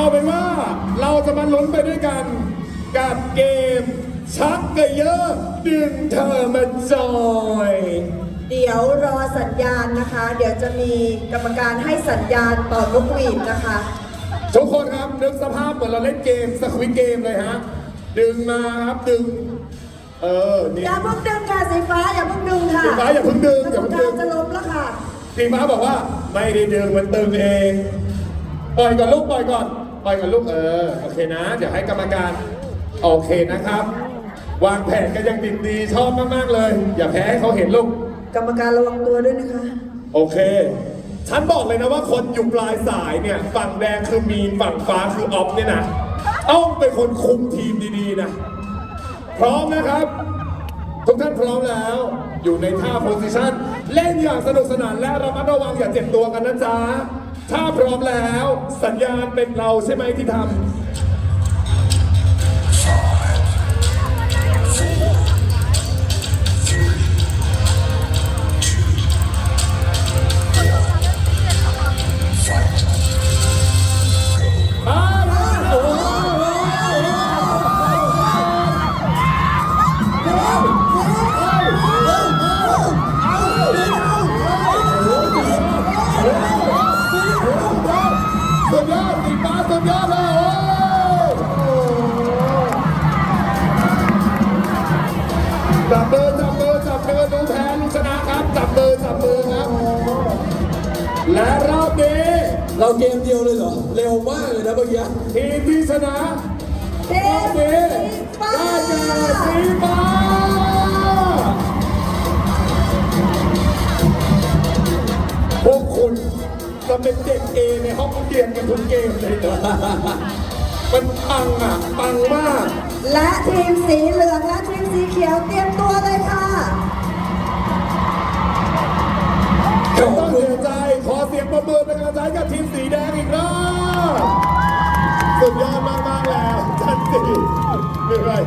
เอาเป็นว่าเราจะมาลุ้นไปด้วยกันกับเกม ชักกระเยอะดึงเธอมาจอยเดี๋ยวรอสัญญาณนะคะ เดี๋ยวจะมีกรรมการให้สัญญาณต่อนกหวีดนะคะ ทุกคนครับนึกสภาพเหมือนเราเล่นเกมสควิตเกมเลยฮะดึงมาครับดึง เออนี่อย่าเพิ่งดึงค่ะสีฟ้าอย่าเพิ่งดึงค่ะสีฟ้าอย่าเพิ่งดึงกรอย่ารมเพิ่งกาดึงรจะล้มแล้วค่ะสีฟ้าบอกว่าไม่ได้ดึงมันตึงเองปล่อยก่อนลูกปล่อยก่อน ปล่อยก่อนลูกเออโอเคนะ เดี๋ยวให้กรรมการโอเคนะครับ วางแผนกันยังดีดีชอบมากๆเลย อย่าแพ้ให้เขาเห็นลูกกรรมการระวังตัวด้วยนะคะ โอเค ฉันบอกเลยนะว่าคนอยู่ปลายสายเนี่ย ฝั่งแดงคือมีนฝั่งฟ้าคือออฟเนี่ยนะต้องเป็นคนคุมทีมดีๆนะ พร้อมนะครับ ทุกท่านพร้อมแล้ว อยู่ในท่าโพสิชันเล่นอย่างสนุกสนานและระมัดระวังอย่าเจ็บตัวกันนะจ๊ะ ถ้าพร้อมแล้วสัญญาณเป็นเราใช่ไหมที่ทำ จับมือจับมือจับมือดูแพ้ลูชนะครับจับมือจับมือครับ และรอบนี้เราเกมเดียวเลยเหรอ เร็วมากเลยนะเมื่อกี้ทีมที่ชนะเทรอบนี้ฟ้าได้แก่สีฟ้าพวกคุณจะเป็นเด็กเอในห้องเรียนกันทุกเกมเลยเหรอมันปังอะปังมาก และทีมสีเหลืองและทีมสีเขียวเตรียมตัวเลยค่ะต้องเสียใจ ขอเสียงประมือเป็นกำลังใจกับทีมสีแดงอีกรอบสุดยอดมากๆแล้วท่านสีเหนื่อย